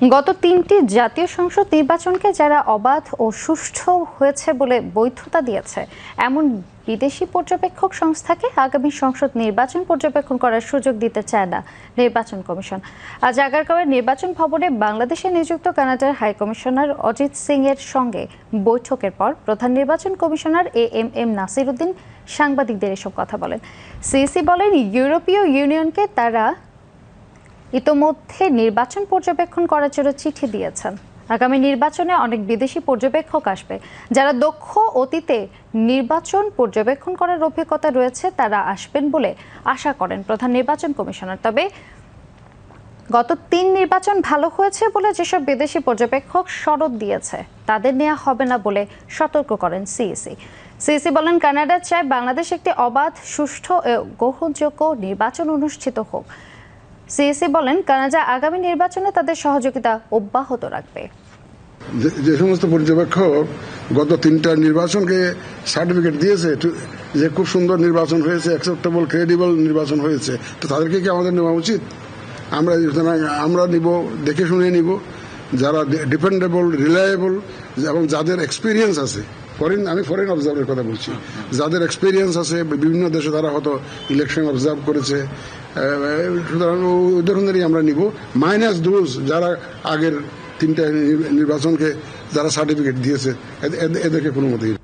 গত তিনটি জাতীয় সংসদ নির্বাচনকে যারা অবাধ ও সুষ্ঠু হয়েছে বলে বৈধতা দিয়েছে, এমন বিদেশি পর্যবেক্ষক সংস্থাকে আগামী সংসদ নির্বাচন পর্যবেক্ষণ করার সুযোগ দিতে চায় না নির্বাচন কমিশন। আজ আগারগাঁওয়ের নির্বাচন ভবনে বাংলাদেশে নিযুক্ত কানাডার হাই কমিশনার অজিত সিং এর সঙ্গে বৈঠকের পর প্রধান নির্বাচন commissioner A M M Nasir Uddin সাংবাদিকদের এসব কথা বলেন। সিসি বলেন, ইউরোপীয় ইউনিয়নকে তারা ইতোমধ্যে নির্বাচন পর্যবেক্ষণ করার জন্য চিঠি দিয়েছেন। আগামী নির্বাচনে অনেক বিদেশি পর্যবেক্ষক আসবে। যারা দক্ষ অতীতে নির্বাচন পর্যবেক্ষণ করার অভিজ্ঞতা রয়েছে, তারা আসবেন বলে আশা করেন প্রধান নির্বাচন কমিশনার। তবে গত তিন নির্বাচন ভালো হয়েছে বলে যেসব বিদেশি পর্যবেক্ষক শরৎ দিয়েছে, তাদের নেওয়া হবে না বলে সতর্ক করেন সিইসি। সিইসি বলেন, কানাডা চায় বাংলাদেশ একটি অবাধ, সুষ্ঠু ও গ্রহণযোগ্য নির্বাচন অনুষ্ঠিত হোক। সিইসি বলেন, কানাডা আগামী নির্বাচনে তাদের সহযোগিতা অব্যাহত রাখবে। যে- সমস্ত পর্যবেক্ষক গত তিনটা নির্বাচনকে সার্টিফিকেট দিয়েছে যে খুব সুন্দর নির্বাচন হয়েছে অ্যাকসেপ্টেবল ক্রেডিবল নির্বাচন হয়েছে, তো তাদেরকে কি আমাদের নেওয়া উচিত? আমরা আমরা নিব, দেখে শুনে নিব, যারা ডিপেন্ডেবল রিলায়েবল এবং যাদের এক্সপিরিয়েন্স আছে। ফরেন আমি ফরেন অবজার্ভের কথা বলছি। যাদের এক্সপিরিয়েন্স আছে, বিভিন্ন দেশে তারা হয়তো ইলেকশন অবজার্ভ করেছে। সুতরাং ধরনেরই আমরা নিব। মাইনাস দোজ যারা আগের তিনটা নির্বাচনকে, যারা সার্টিফিকেট দিয়েছে এদ- এদ- এদেরকে কোনো মতেই